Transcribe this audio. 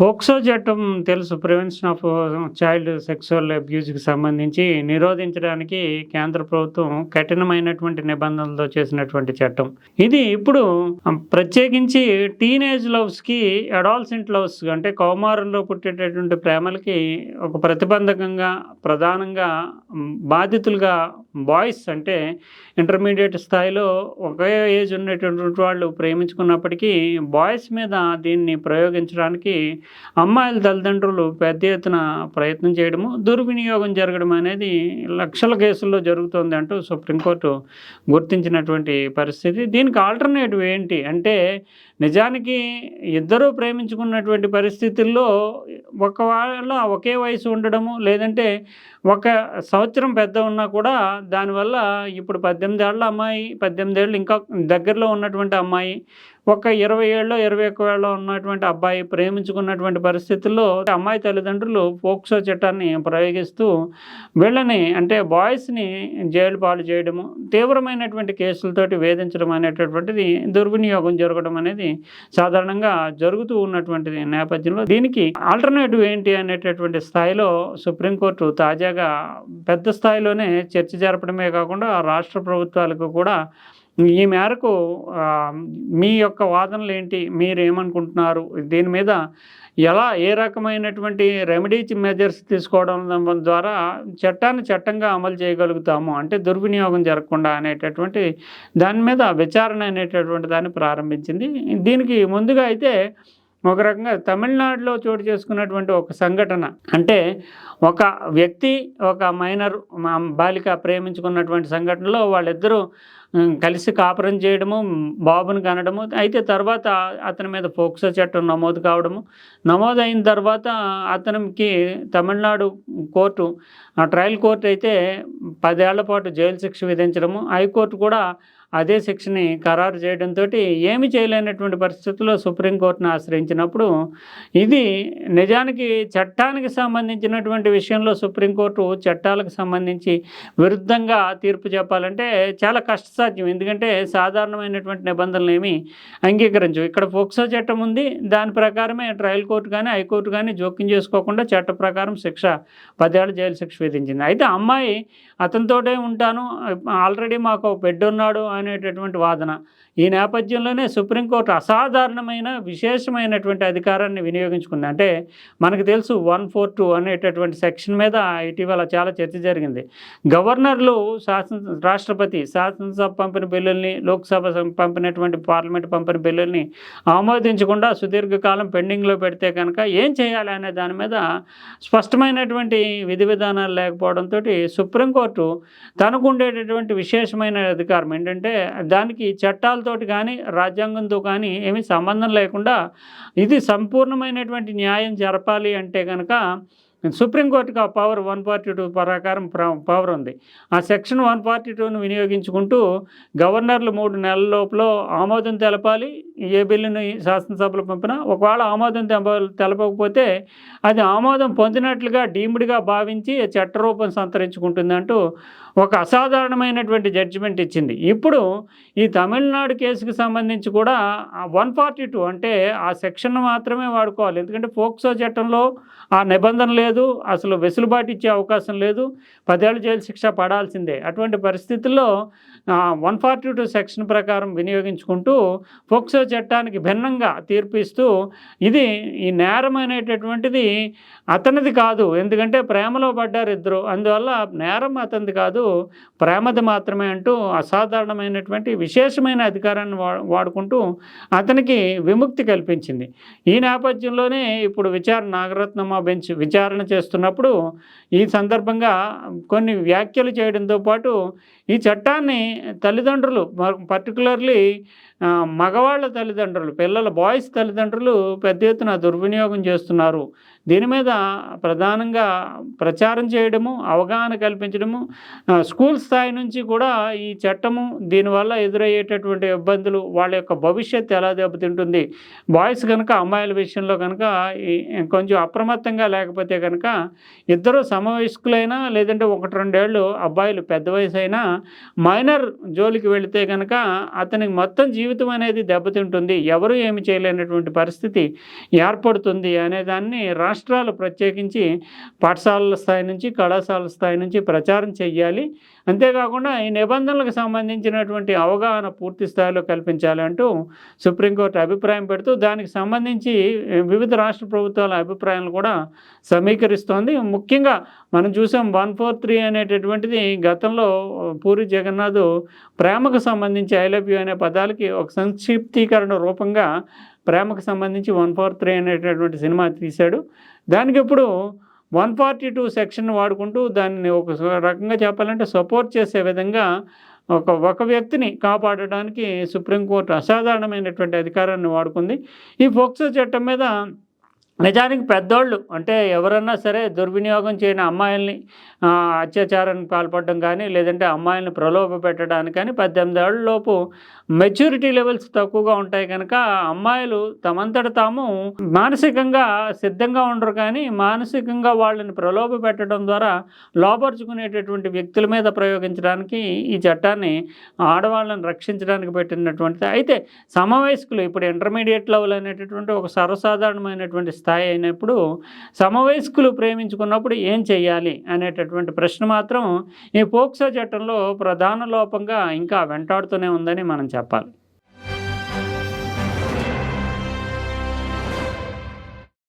POCSO చట్టం తెలుసు. Prevention of child sexual అబ్యూస్కి సంబంధించి నిరోధించడానికి కేంద్ర ప్రభుత్వం కఠినమైనటువంటి నిబంధనలతో చేసినటువంటి చట్టం. ఇది ఇప్పుడు ప్రత్యేకించి టీనేజ్ లవ్స్కి అడాల్సెంట్ లవ్స్ అంటే కౌమారంలో పుట్టేటటువంటి ప్రేమలకి ఒక ప్రతిబంధకంగా ప్రధానంగా బాధితులుగా బాయ్స్ అంటే ఇంటర్మీడియట్ స్థాయిలో ఒకే ఏజ్ ఉన్నటువంటి వాళ్ళు ప్రేమించుకున్నప్పటికీ బాయ్స్ మీద దీన్ని ప్రయోగించడానికి అమ్మాయిల తల్లిదండ్రులు పెద్ద ఎత్తున ప్రయత్నం చేయడము దుర్వినియోగం జరగడం అనేది లక్షల కేసుల్లో జరుగుతుంది అంటూ సుప్రీంకోర్టు గుర్తించినటువంటి పరిస్థితి. దీనికి ఆల్టర్నేటివ్ ఏంటి అంటే నిజానికి ఇద్దరూ ప్రేమించుకున్నటువంటి పరిస్థితుల్లో ఒకవేళ ఒకే వయసు ఉండడము లేదంటే ఒక సంవత్సరం పెద్ద ఉన్నా కూడా దానివల్ల ఇప్పుడు పద్దెనిమిది ఏళ్ళ అమ్మాయి పద్దెనిమిది ఏళ్ళు ఇంకా దగ్గరలో ఉన్నటువంటి అమ్మాయి ఒక ఇరవై ఏళ్ళు ఇరవై ఒక్క ఏళ్ళలో ఉన్నటువంటి అబ్బాయి ప్రేమించుకున్నటువంటి పరిస్థితుల్లో అమ్మాయి తల్లిదండ్రులు పోక్సో చట్టాన్ని ప్రయోగిస్తూ వీళ్ళని అంటే బాయ్స్ని జైలు పాలు చేయడము తీవ్రమైనటువంటి కేసులతోటి వేధించడం అనేటటువంటిది దుర్వినియోగం జరగడం అనేది సాధారణంగా జరుగుతూ ఉన్నటువంటి నేపథ్యంలో దీనికి ఆల్టర్నేటివ్ ఏంటి అనేటటువంటి స్థాయిలో సుప్రీంకోర్టు తాజాగా పెద్ద స్థాయిలోనే చర్చ జరపడమే కాకుండా రాష్ట్ర ప్రభుత్వాలకు కూడా ఈ మేరకు మీ యొక్క వాదనలు ఏంటి మీరు ఏమనుకుంటున్నారు దీని మీద ఎలా ఏ రకమైనటువంటి రెమెడీ మెజర్స్ తీసుకోవడం ద్వారా చట్టాన్ని చట్టంగా అమలు చేయగలుగుతాము? అంటే దుర్వినియోగం జరగకుండా అనేటటువంటి దాని మీద విచారణ అనేటటువంటి దాన్ని ప్రారంభించింది. దీనికి ముందుగా అయితే ఒక రకంగా తమిళనాడులో చోటు చేసుకున్నటువంటి ఒక సంఘటన. అంటే ఒక వ్యక్తి ఒక మైనర్ మా- బాలిక ప్రేమించుకున్నటువంటి సంఘటనలో వాళ్ళిద్దరూ కలిసి కాపురం చేయడము బాబుని కనడము. అయితే తర్వాత అతని మీద ఫోక్సో చట్టం నమోదు కావడము. నమోదు అయిన తర్వాత అతనికి తమిళనాడు కోర్టు ఆ ట్రయల్ కోర్టు అయితే పదేళ్ళ పాటు జైలు శిక్ష విధించడము. హైకోర్టు కూడా అదే శిక్షని ఖరారు చేయడంతో ఏమి చేయలేనటువంటి పరిస్థితుల్లో సుప్రీంకోర్టును ఆశ్రయించినప్పుడు ఇది నిజానికి చట్టానికి సంబంధించినటువంటి విషయంలో సుప్రీంకోర్టు చట్టాలకు సంబంధించి విరుద్ధంగా తీర్పు చెప్పాలంటే చాలా కష్టసాధ్యం. ఎందుకంటే సాధారణమైనటువంటి నిబంధనలు ఏమి అంగీకరించవు. ఇక్కడ ఫోక్సో చట్టం ఉంది. దాని ప్రకారమే ట్రయల్ కోర్టు కానీ హైకోర్టు కానీ జోక్యం చేసుకోకుండా చట్ట ప్రకారం శిక్ష పదేళ్ళ జైలు శిక్ష విధించింది. అయితే అమ్మాయి అతనితోటే ఉంటాను. ఆల్రెడీ మాకు ఒక బిడ్డ ఉన్నాడు. అనేటటువంటి వాదన. ఈ నేపథ్యంలోనే సుప్రీంకోర్టు అసాధారణమైన విశేషమైనటువంటి అధికారాన్ని వినియోగించుకుంది. అంటే మనకు తెలుసు వన్ ఫోర్ టూ అనేటటువంటి సెక్షన్ మీద ఇటీవల చాలా చర్చ జరిగింది. గవర్నర్లు శాసన రాష్ట్రపతి శాసనసభ పంపిన బిల్లుల్ని లోక్సభ పంపినటువంటి పార్లమెంట్ పంపిన బిల్లుల్ని ఆమోదించకుండా సుదీర్ఘకాలం పెండింగ్లో పెడితే కనుక ఏం చేయాలి అనే దాని మీద స్పష్టమైనటువంటి విధి విధానాలు లేకపోవడంతో సుప్రీంకోర్టు తనకు ఉండేటటువంటి విశేషమైన అధికారం. ఏంటంటే దానికి చట్టాలతోటి కానీ రాజ్యాంగంతో కానీ ఏమీ సంబంధం లేకుండా ఇది సంపూర్ణమైనటువంటి న్యాయం జరపాలి అంటే కనుక సుప్రీంకోర్టుకు ఆ పవర్ వన్ ఫార్టీ టూ ప్రకారం పవర్ ఉంది. ఆ సెక్షన్ వన్ ఫార్టీ టూను వినియోగించుకుంటూ గవర్నర్లు మూడు నెలల లోపల ఆమోదం తెలపాలి ఏ బిల్లును శాసనసభలో పంపినా ఒకవేళ ఆమోదం తెంప తెలపకపోతే అది ఆమోదం పొందినట్లుగా డీమ్డ్గా భావించి చట్టరూపం సంతరించుకుంటుందంటూ ఒక అసాధారణమైనటువంటి జడ్జిమెంట్ ఇచ్చింది. ఇప్పుడు ఈ తమిళనాడు కేసుకు సంబంధించి కూడా వన్ ఫార్టీ టూ అంటే ఆ సెక్షన్ మాత్రమే వాడుకోవాలి. ఎందుకంటే పోక్సో చట్టంలో ఆ నిబంధన లేదు అసలు వెసులుబాటు ఇచ్చే అవకాశం లేదు పదేళ్ళ జైలు శిక్ష పడాల్సిందే. అటువంటి పరిస్థితుల్లో వన్ ఫార్టీ టూ సెక్షన్ ప్రకారం వినియోగించుకుంటూ పోక్సో చట్టానికి భిన్నంగా తీర్పు ఇస్తూ ఇది ఈ నేరం అనేటటువంటిది అతనిది కాదు. ఎందుకంటే ప్రేమలో పడ్డారు ఇద్దరు. అందువల్ల నేరం అతనిది కాదు ప్రేమది మాత్రమే అంటూ అసాధారణమైనటువంటి విశేషమైన అధికారాన్ని వా వాడుకుంటూ అతనికి విముక్తి కల్పించింది. ఈ నేపథ్యంలోనే ఇప్పుడు విచారణ నాగరత్నమ్మ బెంచ్ విచారణ చేస్తున్నప్పుడు ఈ సందర్భంగా కొన్ని వ్యాఖ్యలు చేయడంతో పాటు ఈ చట్టాన్ని తల్లిదండ్రులు పర్టికులర్లీ మగవాళ్ళ తల్లిదండ్రులు పిల్లల బాయ్స్ తల్లిదండ్రులు పెద్ద ఎత్తున దుర్వినియోగం చేస్తున్నారు. దీని మీద ప్రధానంగా ప్రచారం చేయడము అవగాహన కల్పించడము స్కూల్ స్థాయి నుంచి కూడా ఈ చట్టము దీనివల్ల ఎదురయ్యేటటువంటి ఇబ్బందులు వాళ్ళ యొక్క భవిష్యత్తు ఎలా దెబ్బతింటుంది బాయ్స్ కనుక అమ్మాయిల విషయంలో కనుక కొంచెం అప్రమత్తంగా లేకపోతే కనుక ఇద్దరు సమవయస్కులైనా లేదంటే ఒకటి రెండేళ్ళు అబ్బాయిలు పెద్ద వయసు అయినా మైనర్ జోలికి వెళితే కనుక అతనికి మొత్తం జీవితం అనేది దెబ్బతింటుంది ఎవరు ఏమి చేయలేనటువంటి పరిస్థితి ఏర్పడుతుంది అనే దాన్ని రాష్ట్రాలు ప్రత్యేకించి పాఠశాలల స్థాయి నుంచి కళాశాల స్థాయి నుంచి ప్రచారం చేయాలి అంతేకాకుండా ఈ నిబంధనలకు సంబంధించినటువంటి అవగాహన పూర్తి స్థాయిలో కల్పించాలి అంటూ సుప్రీంకోర్టు అభిప్రాయం పెడుతూ దానికి సంబంధించి వివిధ రాష్ట్ర ప్రభుత్వాల అభిప్రాయాలు కూడా సమీకరిస్తోంది. ముఖ్యంగా మనం చూసాం వన్ ఫోర్ త్రీ అనేటటువంటిది గతంలో పూరి జగన్నాథ్ ప్రేమకు సంబంధించి ఐ లవ్ యూ అనే పదాలకి ఒక సంక్షిప్తీకరణ రూపంగా ప్రేమకు సంబంధించి వన్ ఫోర్ త్రీ అనేటటువంటి సినిమా తీశాడు. దానికి ఇప్పుడు వన్ ఫార్టీ టూ సెక్షన్ వాడుకుంటూ దాన్ని ఒక రకంగా చెప్పాలంటే సపోర్ట్ చేసే విధంగా ఒక ఒక వ్యక్తిని కాపాడడానికి సుప్రీంకోర్టు అసాధారణమైనటువంటి అధికారాన్ని వాడుకుంది. ఈ ఫోక్సో చట్టం మీద నిజానికి పెద్దోళ్ళు అంటే ఎవరన్నా సరే దుర్వినియోగం చేయని అమ్మాయిల్ని అత్యాచారానికి పాల్పడడం కానీ లేదంటే అమ్మాయిల్ని ప్రలోభ పెట్టడానికి కానీ పద్దెనిమిది లోపు మెచ్యూరిటీ లెవెల్స్ తక్కువగా ఉంటాయి కనుక అమ్మాయిలు తమంతట తాము మానసికంగా సిద్ధంగా ఉండరు కానీ మానసికంగా వాళ్ళని ప్రలోభ పెట్టడం ద్వారా లోపరుచుకునేటటువంటి వ్యక్తుల మీద ప్రయోగించడానికి ఈ చట్టాన్ని ఆడవాళ్ళని రక్షించడానికి పెట్టినటువంటిది. అయితే సమవయస్కులు ఇప్పుడు ఇంటర్మీడియట్ లెవెల్ అనేటటువంటి ఒక సర్వసాధారణమైనటువంటి స్థాయి అయినప్పుడు సమవయస్కులు ప్రేమించుకున్నప్పుడు ఏం చేయాలి అనేటటువంటి ప్రశ్న మాత్రం ఈ పోక్సో చట్టంలో ప్రధాన లోపంగా ఇంకా వెంటాడుతూనే ఉందని మనం చెప్పాలి.